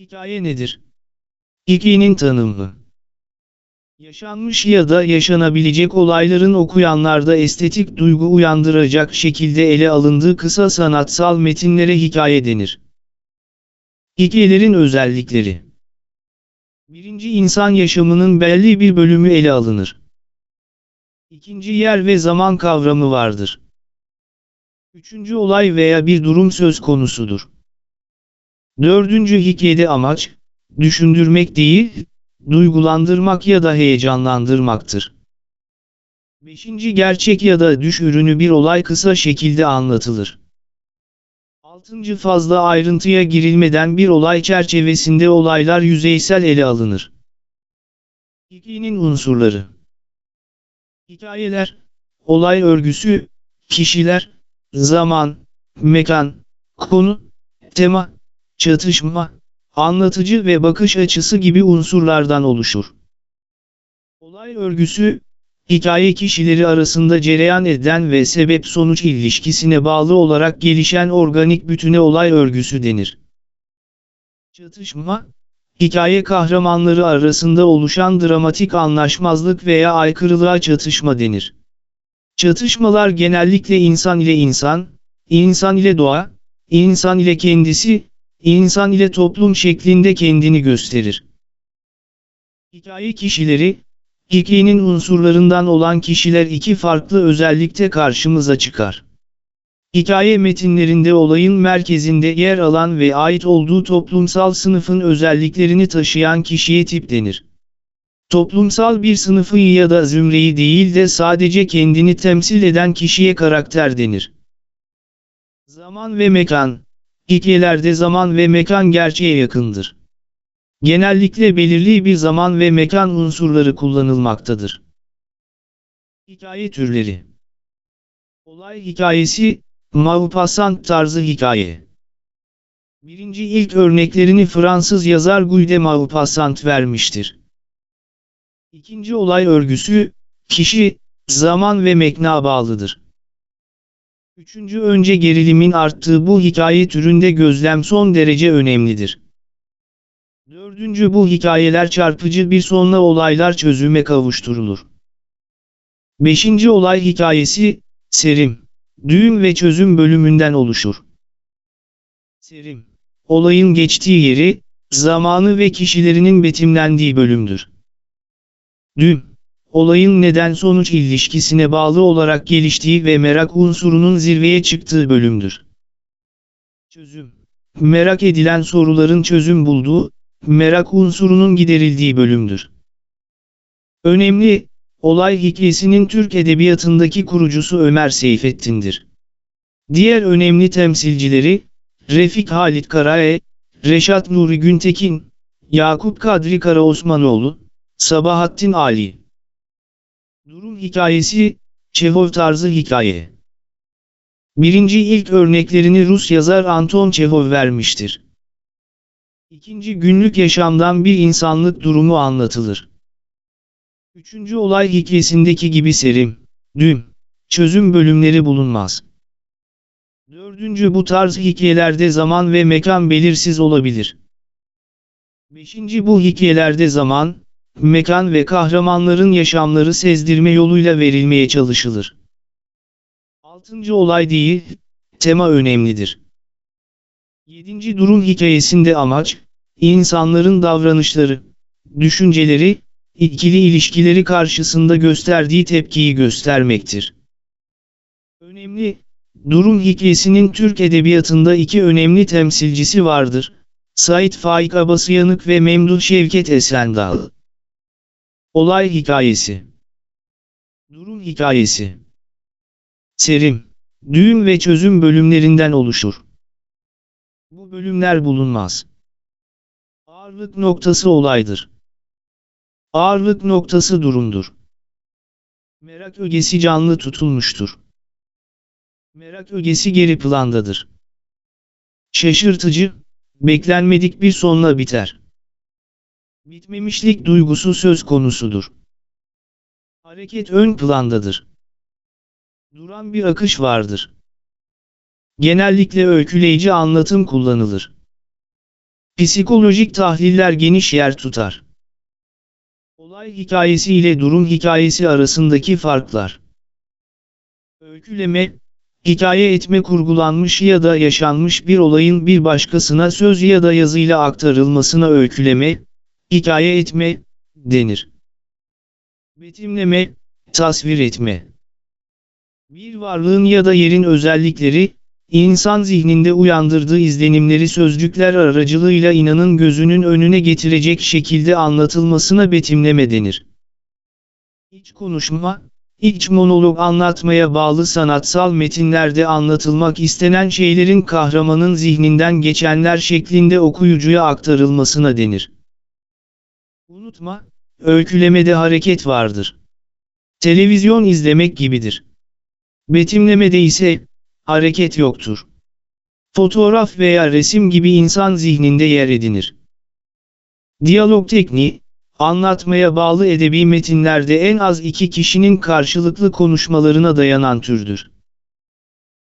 Hikaye nedir? Hikayenin tanımı. Yaşanmış ya da yaşanabilecek olayların okuyanlarda estetik duygu uyandıracak şekilde ele alındığı kısa sanatsal metinlere hikaye denir. Hikayelerin özellikleri Birinci insan yaşamının belli bir bölümü ele alınır. İkinci yer ve zaman kavramı vardır. Üçüncü olay veya bir durum söz konusudur. Dördüncü hikayede amaç, düşündürmek değil, duygulandırmak ya da heyecanlandırmaktır. Beşinci gerçek ya da düş ürünü bir olay kısa şekilde anlatılır. Altıncı fazla ayrıntıya girilmeden bir olay çerçevesinde olaylar yüzeysel ele alınır. Hikayenin unsurları Hikayeler, olay örgüsü, kişiler, zaman, mekan, konu, tema, çatışma, anlatıcı ve bakış açısı gibi unsurlardan oluşur. Olay örgüsü, hikaye kişileri arasında cereyan eden ve sebep-sonuç ilişkisine bağlı olarak gelişen organik bütüne olay örgüsü denir. Çatışma, hikaye kahramanları arasında oluşan dramatik anlaşmazlık veya aykırılığa çatışma denir. Çatışmalar genellikle insan ile insan, insan ile doğa, insan ile kendisi, insan ile toplum şeklinde kendini gösterir. Hikaye kişileri, hikayenin unsurlarından olan kişiler iki farklı özellikte karşımıza çıkar. Hikaye metinlerinde olayın merkezinde yer alan ve ait olduğu toplumsal sınıfın özelliklerini taşıyan kişiye tip denir. Toplumsal bir sınıfı ya da zümreyi değil de sadece kendini temsil eden kişiye karakter denir. Zaman ve mekan Hikayelerde zaman ve mekan gerçeğe yakındır. Genellikle belirli bir zaman ve mekan unsurları kullanılmaktadır. Hikaye türleri Olay hikayesi, Maupassant tarzı hikaye. Birinci ilk örneklerini Fransız yazar Guy de Maupassant vermiştir. İkinci olay örgüsü, kişi, zaman ve mekna bağlıdır. Üçüncü önce gerilimin arttığı bu hikaye türünde gözlem son derece önemlidir. Dördüncü bu hikayeler çarpıcı bir sonla olaylar çözüme kavuşturulur. Beşinci olay hikayesi, serim, düğüm ve çözüm bölümünden oluşur. Serim, olayın geçtiği yeri, zamanı ve kişilerinin betimlendiği bölümdür. Düğüm, olayın neden-sonuç ilişkisine bağlı olarak geliştiği ve merak unsurunun zirveye çıktığı bölümdür. Çözüm Merak edilen soruların çözüm bulduğu, merak unsurunun giderildiği bölümdür. Önemli, olay hikayesinin Türk Edebiyatı'ndaki kurucusu Ömer Seyfettin'dir. Diğer önemli temsilcileri, Refik Halit Karae, Reşat Nuri Güntekin, Yakup Kadri Karaosmanoğlu, Sabahattin Ali. Durum hikayesi, Çehov tarzı hikaye. Birinci ilk örneklerini Rus yazar Anton Çehov vermiştir. İkinci günlük yaşamdan bir insanlık durumu anlatılır. Üçüncü olay hikayesindeki gibi serim, düm, çözüm bölümleri bulunmaz. Dördüncü bu tarz hikayelerde zaman ve mekan belirsiz olabilir. Beşinci bu hikayelerde zaman, mekan ve kahramanların yaşamları sezdirme yoluyla verilmeye çalışılır. Altıncı olay değil, tema önemlidir. Yedinci durum hikayesinde amaç, insanların davranışları, düşünceleri, ikili ilişkileri karşısında gösterdiği tepkiyi göstermektir. Önemli, durum hikayesinin Türk Edebiyatı'nda iki önemli temsilcisi vardır. Said Faik Abasıyanık ve Memduh Şevket Esendal. Olay hikayesi Durum hikayesi Serim, düğüm ve çözüm bölümlerinden oluşur. Bu bölümler bulunmaz. Ağırlık noktası olaydır. Ağırlık noktası durumdur. Merak ögesi canlı tutulmuştur. Merak ögesi geri plandadır. Şaşırtıcı, beklenmedik bir sonla biter. Bitmemişlik duygusu söz konusudur. Hareket ön plandadır. Duran bir akış vardır. Genellikle öyküleyici anlatım kullanılır. Psikolojik tahliller geniş yer tutar. Olay hikayesi ile durum hikayesi arasındaki farklar. Öyküleme, hikaye etme kurgulanmış ya da yaşanmış bir olayın bir başkasına söz ya da yazıyla aktarılmasına öyküleme, hikaye etme, denir. Betimleme, tasvir etme. Bir varlığın ya da yerin özellikleri, insan zihninde uyandırdığı izlenimleri sözcükler aracılığıyla inanın gözünün önüne getirecek şekilde anlatılmasına betimleme denir. İç konuşma, iç monolog anlatmaya bağlı sanatsal metinlerde anlatılmak istenen şeylerin kahramanın zihninden geçenler şeklinde okuyucuya aktarılmasına denir. Unutma, öykülemede hareket vardır. Televizyon izlemek gibidir. Betimlemede ise, hareket yoktur. Fotoğraf veya resim gibi insan zihninde yer edinir. Diyalog tekniği, anlatmaya bağlı edebi metinlerde en az iki kişinin karşılıklı konuşmalarına dayanan türdür.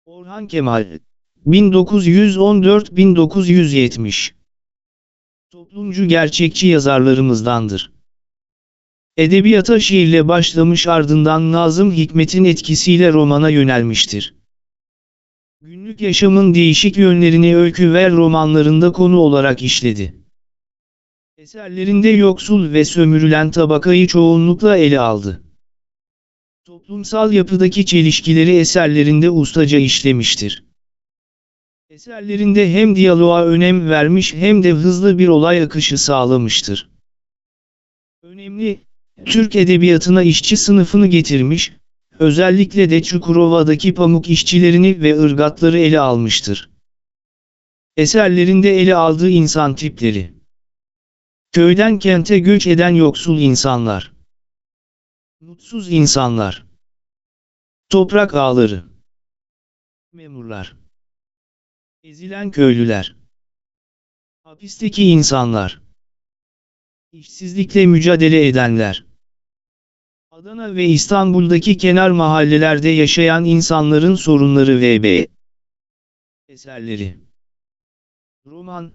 Orhan Kemal 1914-1970 Toplumcu gerçekçi yazarlarımızdandır. Edebiyata şiirle başlamış ardından Nazım Hikmet'in etkisiyle romana yönelmiştir. Günlük yaşamın değişik yönlerini öykü ve romanlarında konu olarak işledi. Eserlerinde yoksul ve sömürülen tabakayı çoğunlukla ele aldı. Toplumsal yapıdaki çelişkileri eserlerinde ustaca işlemiştir. Eserlerinde hem diyaloğa önem vermiş hem de hızlı bir olay akışı sağlamıştır. Önemli, Türk edebiyatına işçi sınıfını getirmiş, özellikle de Çukurova'daki pamuk işçilerini ve ırgatları ele almıştır. Eserlerinde ele aldığı insan tipleri. Köyden kente göç eden yoksul insanlar. Mutsuz insanlar. Toprak ağları. Memurlar. Ezilen köylüler. Hapisteki insanlar. İşsizlikle mücadele edenler. Adana ve İstanbul'daki kenar mahallelerde yaşayan insanların sorunları VB. Eserleri Roman,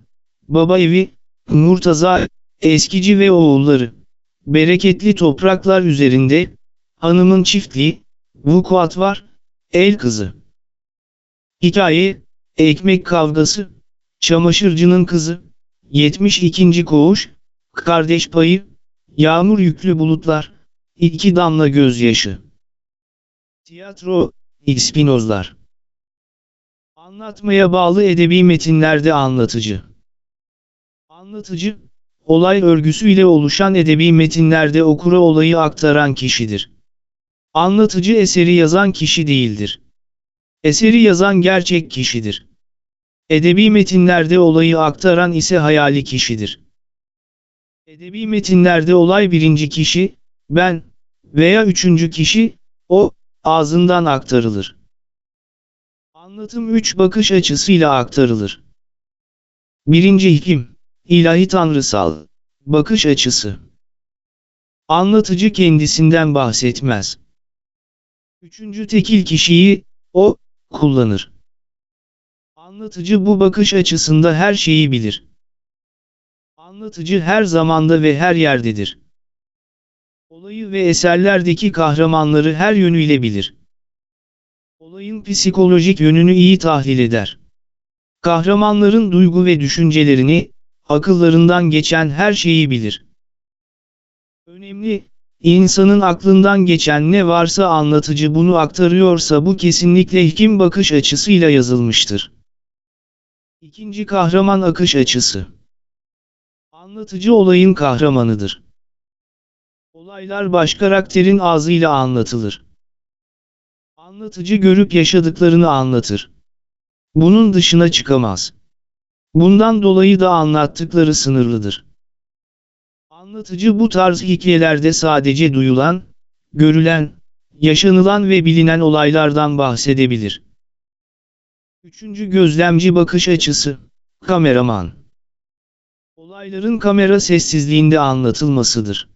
Baba Evi, Murtaza, Eskici ve Oğulları, Bereketli Topraklar Üzerinde, Hanımın Çiftliği, Vukuat Var, El Kızı. Hikaye, Ekmek Kavgası, Çamaşırcının Kızı, 72. Koğuş, Kardeş Payı, Yağmur Yüklü Bulutlar, İki Damla Gözyaşı. Tiyatro, İspinozlar. Anlatmaya bağlı edebi metinlerde anlatıcı. Anlatıcı, olay örgüsüyle oluşan edebi metinlerde okura olayı aktaran kişidir. Anlatıcı eseri yazan kişi değildir. Eseri yazan gerçek kişidir. Edebi metinlerde olayı aktaran ise hayali kişidir. Edebi metinlerde olay birinci kişi, ben veya üçüncü kişi, o, ağzından aktarılır. Anlatım üç bakış açısıyla aktarılır. Birinci hikim, ilahi tanrısal, bakış açısı. Anlatıcı kendisinden bahsetmez. Üçüncü tekil kişiyi, o, kullanır. Anlatıcı bu bakış açısında her şeyi bilir. Anlatıcı her zamanda ve her yerdedir. Olayı ve eserlerdeki kahramanları her yönüyle bilir. Olayın psikolojik yönünü iyi tahlil eder. Kahramanların duygu ve düşüncelerini, akıllarından geçen her şeyi bilir. Önemli, insanın aklından geçen ne varsa anlatıcı bunu aktarıyorsa bu kesinlikle hekim bakış açısıyla yazılmıştır. İkinci kahraman akış açısı. Anlatıcı olayın kahramanıdır. Olaylar baş karakterin ağzıyla anlatılır. Anlatıcı görüp yaşadıklarını anlatır. Bunun dışına çıkamaz. Bundan dolayı da anlattıkları sınırlıdır. Anlatıcı bu tarz hikayelerde sadece duyulan, görülen, yaşanılan ve bilinen olaylardan bahsedebilir. Üçüncü gözlemci bakış açısı, kameraman. Olayların kamera sessizliğinde anlatılmasıdır.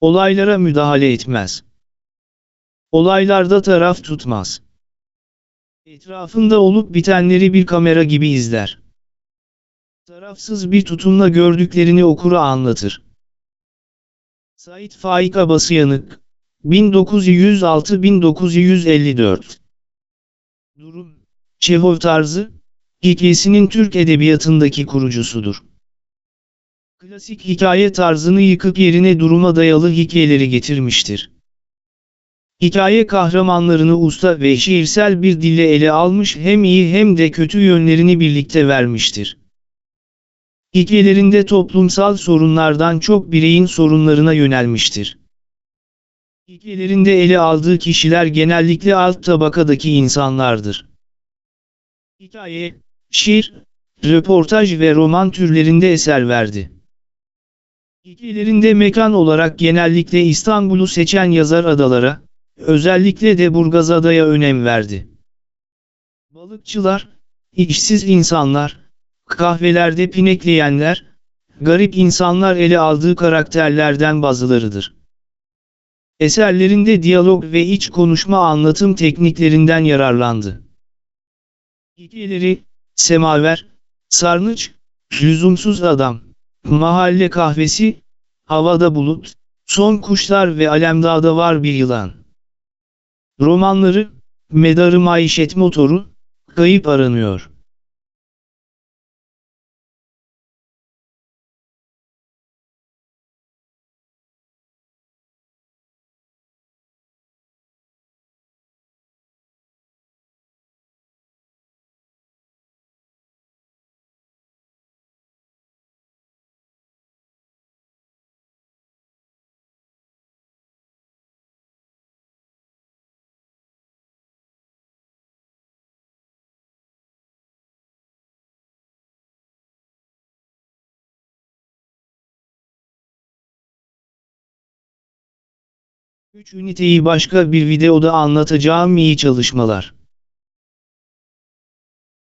Olaylara müdahale etmez. Olaylarda taraf tutmaz. Etrafında olup bitenleri bir kamera gibi izler. tarafsız bir tutumla gördüklerini okura anlatır. Sait Faik Abasıyanık 1906-1954 Durum Çehov tarzı, hikayesinin Türk edebiyatındaki kurucusudur. Klasik hikaye tarzını yıkıp yerine duruma dayalı hikayeleri getirmiştir. Hikaye kahramanlarını usta ve şiirsel bir dille ele almış hem iyi hem de kötü yönlerini birlikte vermiştir. Hikayelerinde toplumsal sorunlardan çok bireyin sorunlarına yönelmiştir. Hikayelerinde ele aldığı kişiler genellikle alt tabakadaki insanlardır. Hikaye, şiir, röportaj ve roman türlerinde eser verdi. Hikayelerinde mekan olarak genellikle İstanbul'u seçen yazar adalara, özellikle de Burgazada'ya önem verdi. Balıkçılar, işsiz insanlar, kahvelerde pinekleyenler, garip insanlar ele aldığı karakterlerden bazılarıdır. Eserlerinde diyalog ve iç konuşma anlatım tekniklerinden yararlandı. Hikayeleri, Semaver, Sarnıç, Lüzumsuz Adam, Mahalle Kahvesi, Havada Bulut, Son Kuşlar ve Alemdağ'da Var Bir Yılan. Romanları, Medarı Maişet Motoru, Kayıp Aranıyor. Üç üniteyi başka bir videoda anlatacağım iyi çalışmalar.